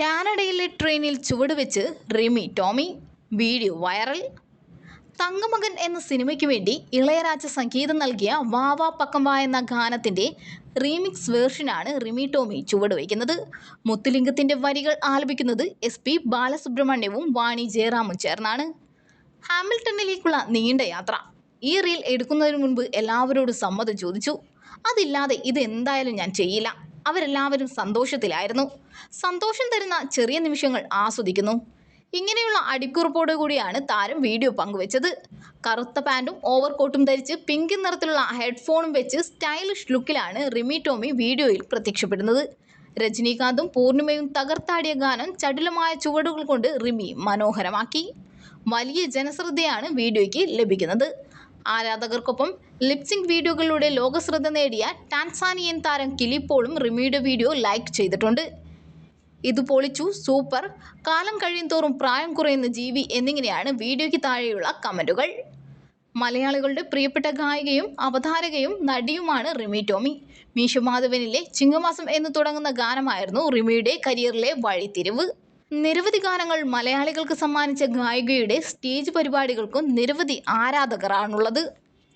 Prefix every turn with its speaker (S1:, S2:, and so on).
S1: കാനഡയിലെ ട്രെയിനിൽ ചുവടുവെച്ച് റിമി ടോമി വീഡിയോ വൈറൽ. തങ്കമകൻ എന്ന സിനിമയ്ക്ക് വേണ്ടി ഇളയരാജ സംഗീതം നൽകിയ വാവാ പക്കം വാ എന്ന ഗാനത്തിന്റെ റീമിക്സ് വേർഷനാണ് റിമി ടോമി ചുവടുവയ്ക്കുന്നത് മുത്തുലിംഗത്തിന്റെ വരികൾ ആലപിക്കുന്നത് എസ് പി ബാലസുബ്രഹ്മണ്യവും വാണി ജയറാമും ചേർന്നാണ്. ഹാമിൽട്ടണിലേക്കുള്ള നീണ്ട യാത്ര. ഈ റീൽ എടുക്കുന്നതിന് മുൻപ് എല്ലാവരോടും സമ്മതം ചോദിച്ചു. അതില്ലാതെ ഇത് എന്തായാലും ഞാൻ ചെയ്യില്ല. അവരെല്ലാവരും സന്തോഷത്തിലായിരുന്നു. സന്തോഷം തരുന്ന ചെറിയ നിമിഷങ്ങൾ ആസ്വദിക്കുന്നു. ഇങ്ങനെയുള്ള അടിക്കുറിപ്പോടു കൂടിയാണ് താരം വീഡിയോ പങ്കുവച്ചത്. കറുത്ത പാന്റും ഓവർകോട്ടും ധരിച്ച് പിങ്ക് നിറത്തിലുള്ള ഹെഡ്ഫോണും വെച്ച് സ്റ്റൈലിഷ് ലുക്കിലാണ് റിമി ടോമി വീഡിയോയിൽ പ്രത്യക്ഷപ്പെടുന്നത്. രജനീകാന്തും പൂർണിമയും തകർത്താടിയ ഗാനം ചടുലമായ ചുവടുകൾ കൊണ്ട് റിമി മനോഹരമാക്കി. വലിയ ജനശ്രദ്ധയാണ് വീഡിയോയ്ക്ക് ലഭിക്കുന്നത്. ആരാധകർക്കൊപ്പം ലിപ്സിംഗ് വീഡിയോകളിലൂടെ ലോകശ്രദ്ധ നേടിയ ടാൻസാനിയൻ താരം കിലിപ്പോളും റിമിയുടെ വീഡിയോ ലൈക്ക് ചെയ്തിട്ടുണ്ട്. ഇത് പൊളിച്ചു സൂപ്പർ. കാലം കഴിയുന്തോറും പ്രായം കുറയുന്ന ജീവി എന്നിങ്ങനെയാണ് വീഡിയോയ്ക്ക് താഴെയുള്ള കമന്റുകൾ മലയാളികളുടെ പ്രിയപ്പെട്ട ഗായികയും അവതാരകയും നടിയുമാണ് റിമി ടോമി. മീശമാധവനിലെ ചിങ്ങമാസം എന്ന് തുടങ്ങുന്ന ഗാനമായിരുന്നു റിമിയുടെ കരിയറിലെ വഴിത്തിരിവ്. നിരവധി ഗാനങ്ങൾ മലയാളികൾക്ക് സമ്മാനിച്ച ഗായികയുടെ സ്റ്റേജ് പരിപാടികൾക്കും നിരവധി ആരാധകരാണുള്ളത്.